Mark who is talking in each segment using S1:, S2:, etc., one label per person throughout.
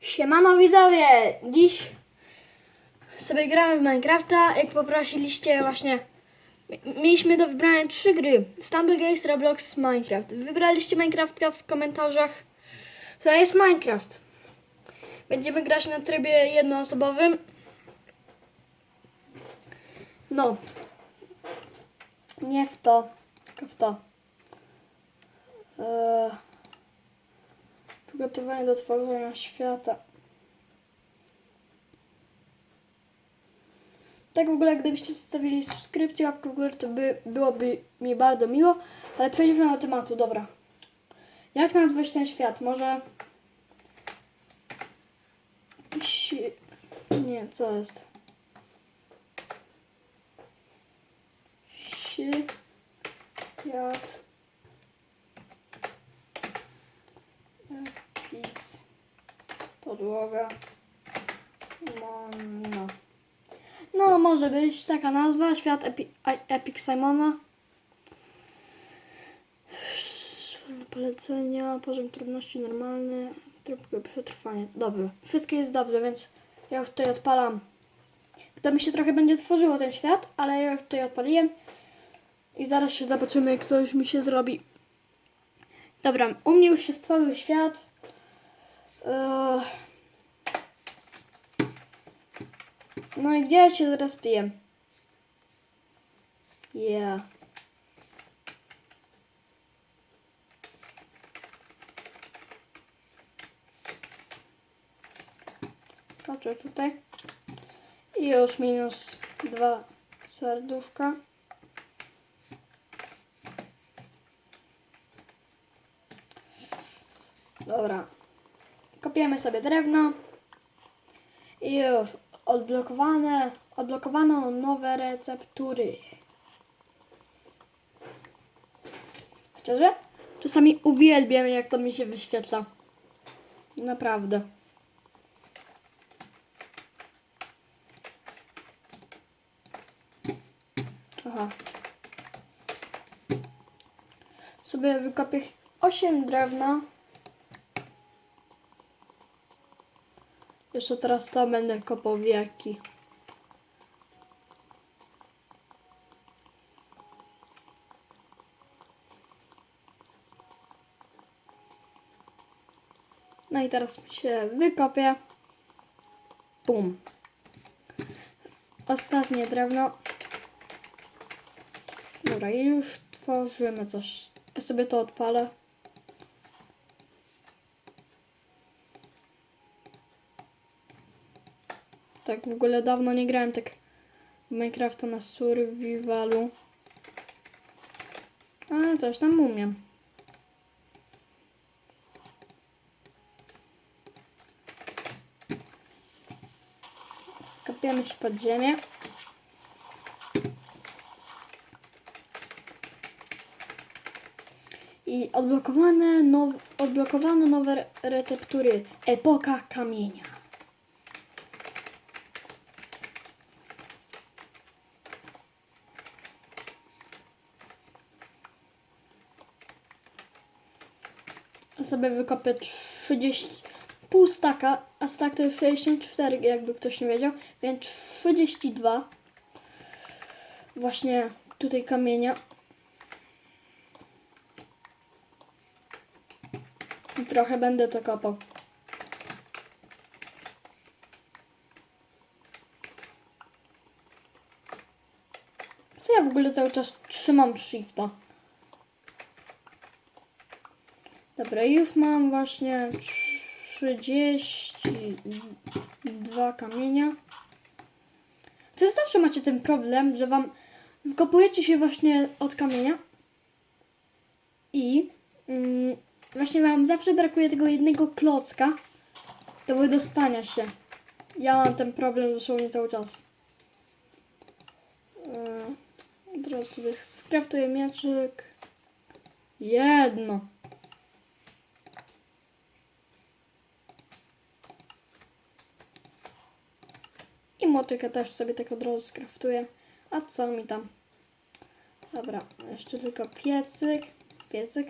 S1: Siemano widzowie! Dziś sobie gramy w Minecrafta. Jak poprosiliście właśnie, mi- mieliśmy do wybrania trzy gry. Stumblegaze, Roblox, Minecraft. Wybraliście Minecrafta w komentarzach. To jest Minecraft. Będziemy grać na trybie jednoosobowym. No. Nie w to, tylko w to. Eee, Przygotowanie do tworzenia świata. Tak w ogóle, gdybyście zostawili subskrypcję, łapkę w górę, to by, byłoby mi bardzo miło. Ale przejdźmy do tematu, dobra. Jak nazwać ten świat? Może... Jakiś... Nie, co jest? Świat... Podłoga. Mona. No, może być taka nazwa. Świat Epi Epic Simona. Wolne polecenia, poziom trudności normalny, tryb przetrwania. Dobrze, wszystko jest dobrze, więc ja już tutaj odpalam. To mi się trochę będzie tworzyło ten świat, ale ja już tutaj odpaliłem. I zaraz się zobaczymy, jak już mi się zrobi. Dobra, u mnie już się stworzył świat. Eee. No i gdzie ja się teraz piję? Yeah. Skoczę tutaj. I już minus dwa serduszka. Dobra. Kopiemy sobie drewno. I już odblokowane, odblokowano nowe receptury. Szczerze? Czasami uwielbiam, jak to mi się wyświetla. Naprawdę. Aha. Sobie wykopię 8 drewna. Jeszcze teraz to będę kopał. No i teraz mi się wykopię. Bum. Ostatnie drewno. Dobra, już tworzymy coś. Ja sobie to odpalę. Tak, w ogóle dawno nie grałem tak Minecrafta na survivalu. Ale coś tam umiem. Skopiemy się pod ziemię. I odblokowane, now, odblokowano nowe re- receptury. Epoka kamienia. Sobie wykopię 30, pół staka, a stak to już 64, jakby ktoś nie wiedział, więc 32 właśnie tutaj kamienia. I trochę będę to kopał. Co ja w ogóle cały czas trzymam shifta? Dobra, już mam właśnie 32 kamienia. To zawsze macie ten problem, że wam wkopujecie się właśnie od kamienia i mm, właśnie wam zawsze brakuje tego jednego klocka do wydostania się. Ja mam ten problem dosłownie cały czas. Teraz sobie skraftuję mieczyk. Jedno. Motykę też sobie tak od razu skraftuję. A co mi tam? Dobra, jeszcze tylko piecyk. Piecyk.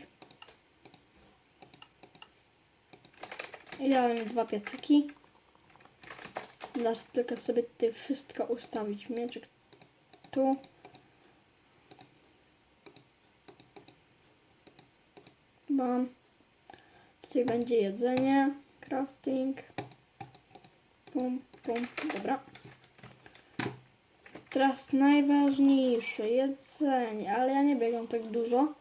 S1: Ja mam dwa piecyki. Teraz tylko sobie tutaj wszystko ustawić. Mieczyk tu. Mam. Tutaj będzie jedzenie. Crafting. Pum, pum. Dobra. Teraz najważniejsze. Jedzenie. Ale ja nie biegam tak dużo.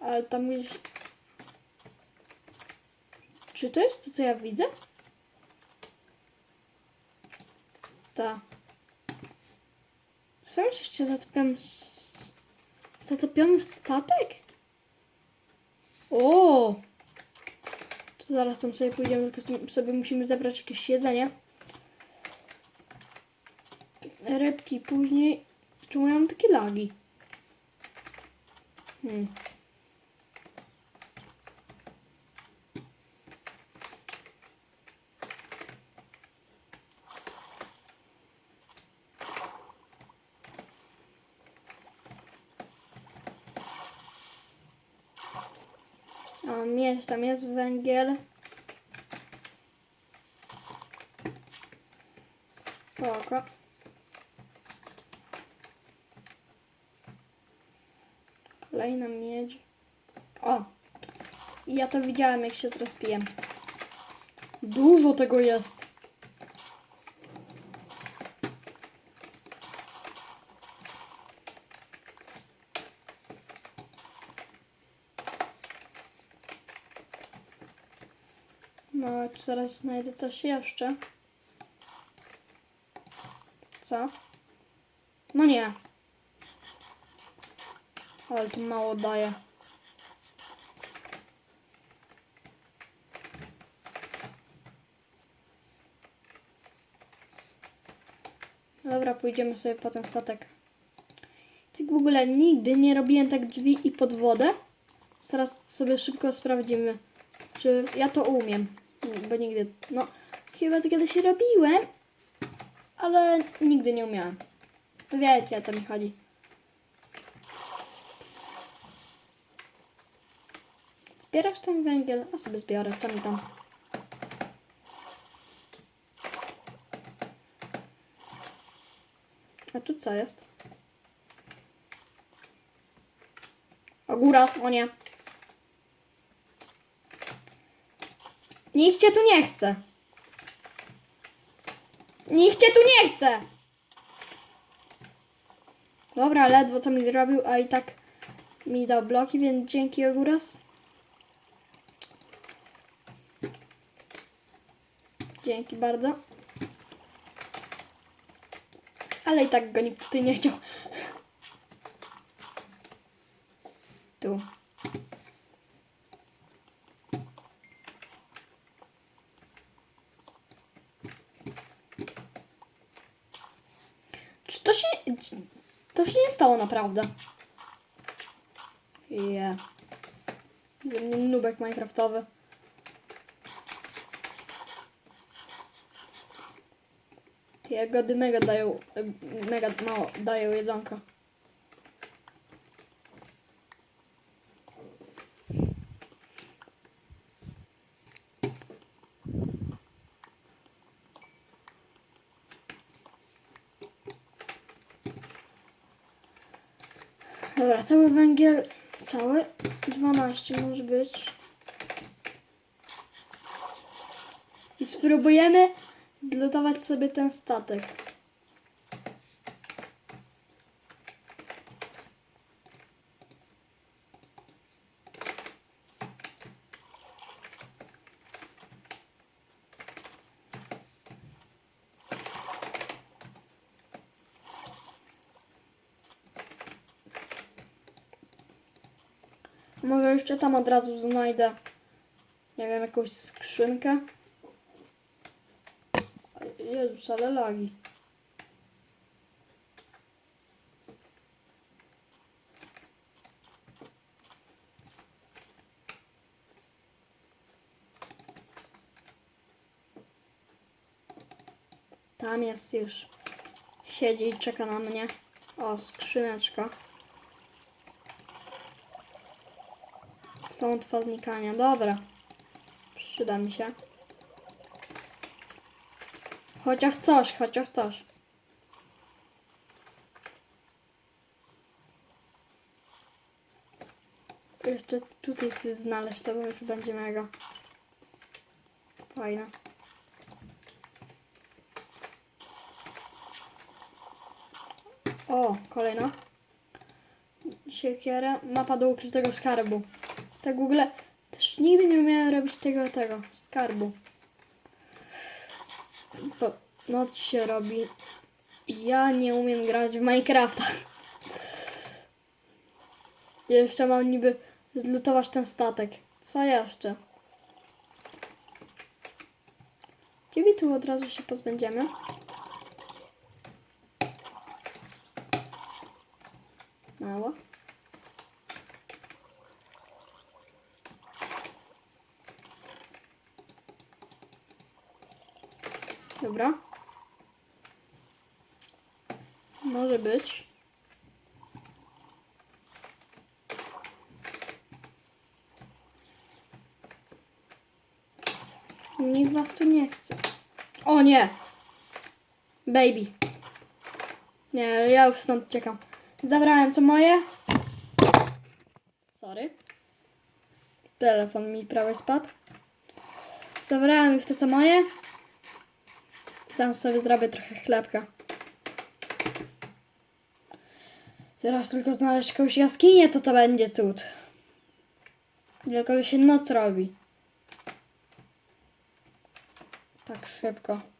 S1: Ale tam gdzieś... Czy to jest to, co ja widzę? Ta. Słyszałeś jeszcze zatopiony... s- Zatopiony statek? O! To zaraz tam sobie pójdziemy, tylko sobie musimy zebrać jakieś jedzenie. Rybki później. Czemu ja mam takie lagi? Hmm. Tam jest węgiel. Spoko. Kolejna miedź. O! Ja to widziałem, jak się teraz piję. Dużo tego jest. No, tu zaraz znajdę coś jeszcze. Co? No nie. Ale tu mało daje. Dobra, pójdziemy sobie po ten statek. Tak w ogóle nigdy nie robiłem tak drzwi i pod wodę. Zaraz sobie szybko sprawdzimy, czy ja to umiem. Bo nigdy, no, chyba to kiedyś robiłem, ale nigdy nie umiałem. Wiecie, o co mi chodzi. Zbierasz ten węgiel? A sobie zbiorę, co mi tam. A tu co jest? O góras, o nie. Nikt cię tu nie chce. Nikt cię tu nie chce. Dobra, ledwo co mi zrobił, a i tak mi dał bloki, więc dzięki Oguras. Dzięki bardzo. Ale i tak go nikt tutaj nie chciał. Tu. Czy to się... To się nie stało naprawdę. Mnie nubek minecraftowy. Jagody mega dają... Mega mało dają jedzonka. Dobra, cały węgiel, cały 12 może być. I spróbujemy zlutować sobie ten statek. Może jeszcze tam od razu znajdę, nie wiem, jakąś skrzynkę. Jezus, ale lagi. Tam jest już. Siedzi i czeka na mnie. O, skrzyneczka. Klątwa znikania. Dobra. Przyda mi się. Chociaż coś, chociaż coś. Jeszcze tutaj coś znaleźć, to już będzie mega. Fajne. O, kolejna. Siekierę. Mapa do ukrytego skarbu. Tak w ogóle też nigdy nie umiałem robić tego, tego, skarbu. Bo noc się robi. Ja nie umiem grać w Minecrafta. Jeszcze mam niby zlutować ten statek. Co jeszcze? Ciebie tu od razu się pozbędziemy. Mało. Dobra. Może być. Nikt was tu nie chce. O nie! Baby. Nie, ja już stąd uciekam. Zabrałem co moje. Sorry. Telefon mi prawie spadł. Zabrałem już to co moje. Sam sobie zrobię trochę chlebka. Teraz tylko znaleźć jakąś jaskinię, to to będzie cud. Tylko się noc robi. Tak szybko.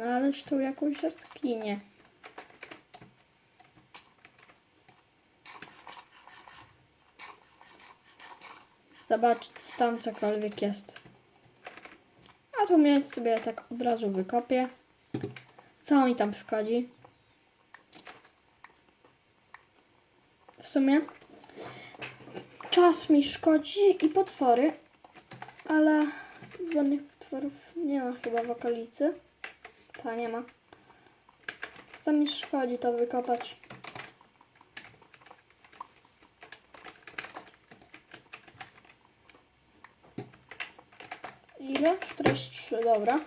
S1: Znaleźć tu jakąś jaskinię. Zobacz, czy tam cokolwiek jest. A tu mieć sobie tak od razu wykopię. Co mi tam szkodzi? W sumie czas mi szkodzi i potwory, ale żadnych potworów nie ma chyba w okolicy. Ta nie ma. Co mi szkodzi to wykopać? Ile? 43, dobra.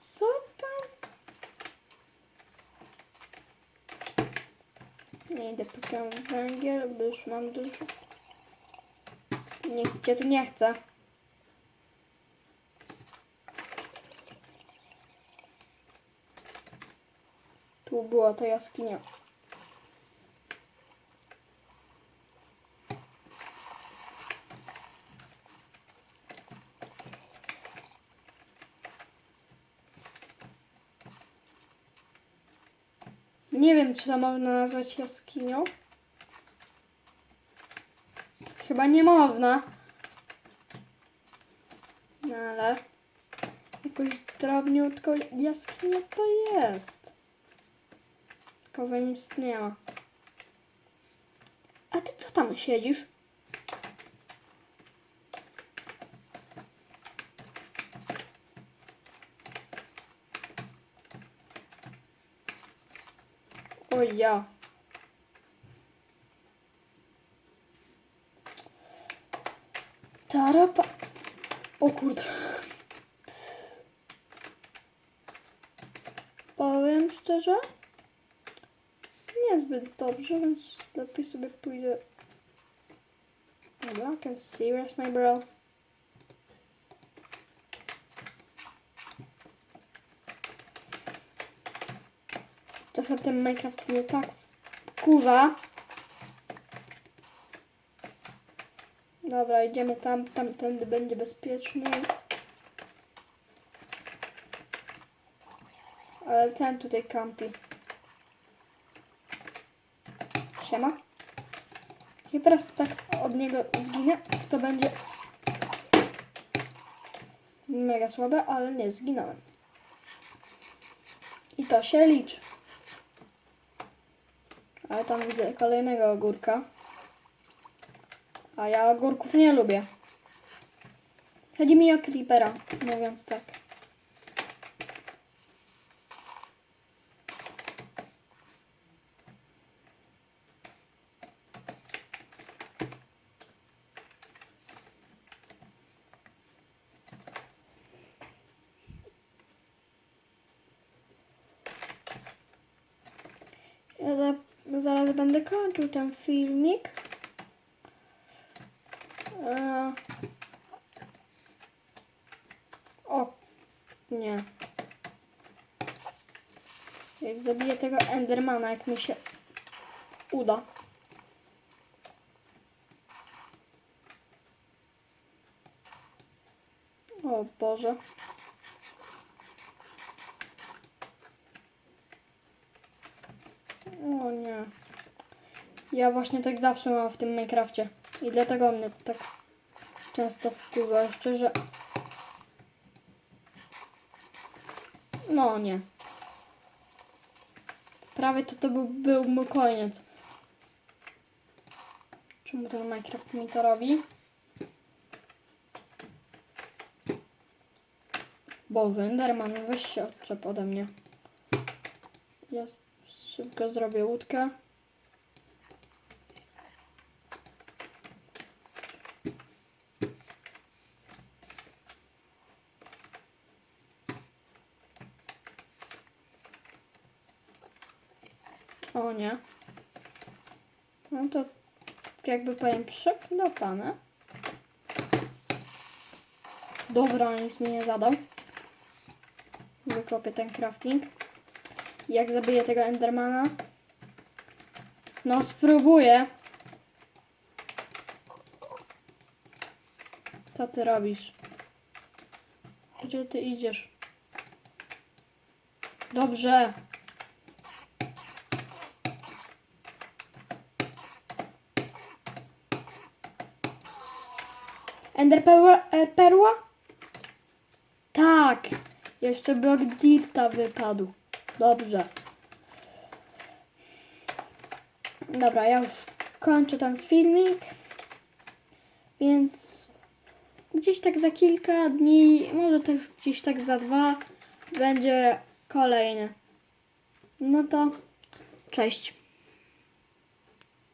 S1: Co tam? Nie idę po węgiel, bo już mam dużo. Nikt cię tu nie chce. Tu była ta jaskinia. Nie wiem, czy to można nazwać jaskinią. Chyba nie można. No ale jakąś drobniutką jaskinię to jest. Że nic nie ma. A ty co tam siedzisz? O ja. Tarapa. O kurde. Powiem szczerze, niezbyt dobrze, więc lepiej sobie pójdę. Dobra, can serious, my bro. Czasem ten Minecraft mnie tak kurwa. Dobra, idziemy tam, tamtędy będzie bezpieczniej. Ale ten tutaj kampi. Siema. I teraz tak od niego zginę, to będzie mega słabe, ale nie zginąłem. I to się liczy. Ale tam widzę kolejnego ogórka. A ja ogórków nie lubię. Chodzi mi o creepera, mówiąc tak. Ja za, zaraz będę kończył ten filmik. E... O, nie. Jak zabiję tego Endermana, jak mi się uda. O Boże. O nie. Ja właśnie tak zawsze mam w tym Minecrafcie. I dlatego mnie tak często wkurza. Jeszcze, że... No nie. Prawie to, to był, był mój koniec. Czemu ten Minecraft mi to robi? Boże, Enderman, weź się odczep ode mnie. Ja szybko zrobię łódkę. O nie. No to jakby powiem przeklepane. Dobra, nic mi nie zadał. Wykopię ten crafting. Jak zabiję tego Endermana? No spróbuję. Co ty robisz? Gdzie ty idziesz? Dobrze. Ender perła? e, perła? Tak. Jeszcze blok dirta wypadł. Dobrze. Dobra, ja już kończę ten filmik. Więc gdzieś tak za kilka dni, może też gdzieś tak za dwa, będzie kolejny. No to cześć.